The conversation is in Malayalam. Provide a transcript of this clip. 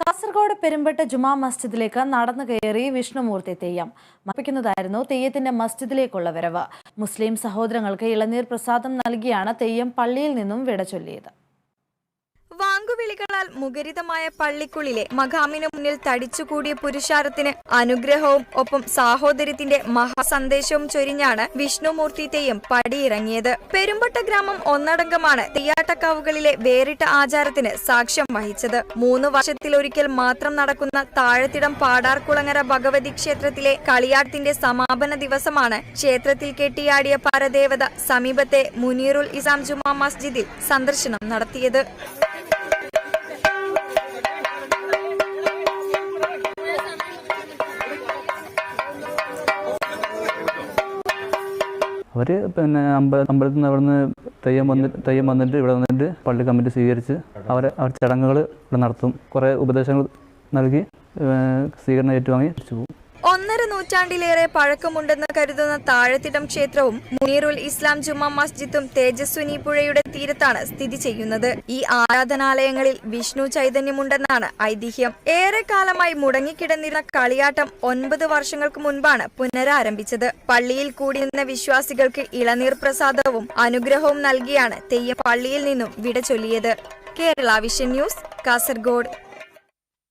കാസർഗോഡ് പെരുമ്പട്ട് ജുമാ മസ്ജിദിലേക്ക് നടന്നു കയറി വിഷ്ണുമൂർത്തി തെയ്യം മർപ്പിക്കുന്നതായിരുന്നു തെയ്യത്തിന്റെ മസ്ജിദിലേക്കുള്ള വരവ്. മുസ്ലിം സഹോദരങ്ങൾക്ക് ഇളനീർ പ്രസാദം നൽകിയാണ് തെയ്യം പള്ളിയിൽ നിന്നും വിട ചൊല്ലിയത്. വാങ്കുവിളികളാൽ മുഖരിതമായ പള്ളിക്കുള്ളിലെ മഖാമിനു മുന്നിൽ തടിച്ചുകൂടിയ പുരുഷാരത്തിന് അനുഗ്രഹവും ഒപ്പം സാഹോദര്യത്തിന്റെ മഹാസന്ദേശവും ചൊരിഞ്ഞാണ് വിഷ്ണുമൂർത്തി തെയ്യം പടിയിറങ്ങിയത്. പെരുമ്പട്ട ഗ്രാമം ഒന്നടങ്കമാണ് തെയ്യാട്ടക്കാവുകളിലെ വേറിട്ട ആചാരത്തിന് സാക്ഷ്യം വഹിച്ചത്. മൂന്ന് വർഷത്തിലൊരിക്കൽ മാത്രം നടക്കുന്ന താഴത്തിടം പാടാർകുളങ്ങര ഭഗവതി ക്ഷേത്രത്തിലെ കളിയാട്ടത്തിന്റെ സമാപന ദിവസമാണ് ക്ഷേത്രത്തിൽ കെട്ടിയാടിയ പരദേവത സമീപത്തെ മുനീറുൽ ഇസാം ജുമാ മസ്ജിദിൽ സന്ദർശനം നടത്തിയത്. അവർ പിന്നെ അമ്പല അമ്പലത്തിൽ നിന്ന് അവിടെ നിന്ന് തെയ്യം വന്നിട്ട് തെയ്യം വന്നിട്ട് ഇവിടെ വന്നിട്ട് പള്ളി കമ്മിറ്റി സ്വീകരിച്ച് അവരെ അവർ ചടങ്ങുകൾ ഇവിടെ നടത്തും. കുറേ ഉപദേശങ്ങൾ നൽകി സ്വീകരണം ഏറ്റുവാങ്ങി. തിരിച്ചു പോകും ഒന്നര നൂറ്റാണ്ടിലേറെ പഴക്കമുണ്ടെന്ന് കരുതുന്ന താഴത്തിടം ക്ഷേത്രവും മുനീറുൽ ഇസ്ലാം ജുമാ മസ്ജിദും തേജസ്വിനി പുഴയുടെ തീരത്താണ് സ്ഥിതി ചെയ്യുന്നത്. ഈ ആരാധനാലയങ്ങളിൽ വിഷ്ണു ചൈതന്യമുണ്ടെന്നാണ് ഐതിഹ്യം. ഏറെക്കാലമായി മുടങ്ങിക്കിടന്നിരുന്ന കളിയാട്ടം ഒൻപത് വർഷങ്ങൾക്ക് മുൻപാണ് പുനരാരംഭിച്ചത്. പള്ളിയിൽ കൂടി നിന്ന വിശ്വാസികൾക്ക് ഇളനീർ പ്രസാദവും അനുഗ്രഹവും നൽകിയാണ് തെയ്യം പള്ളിയിൽ നിന്നും വിട ചൊല്ലിയത്. Kerala vision news Kasaragod.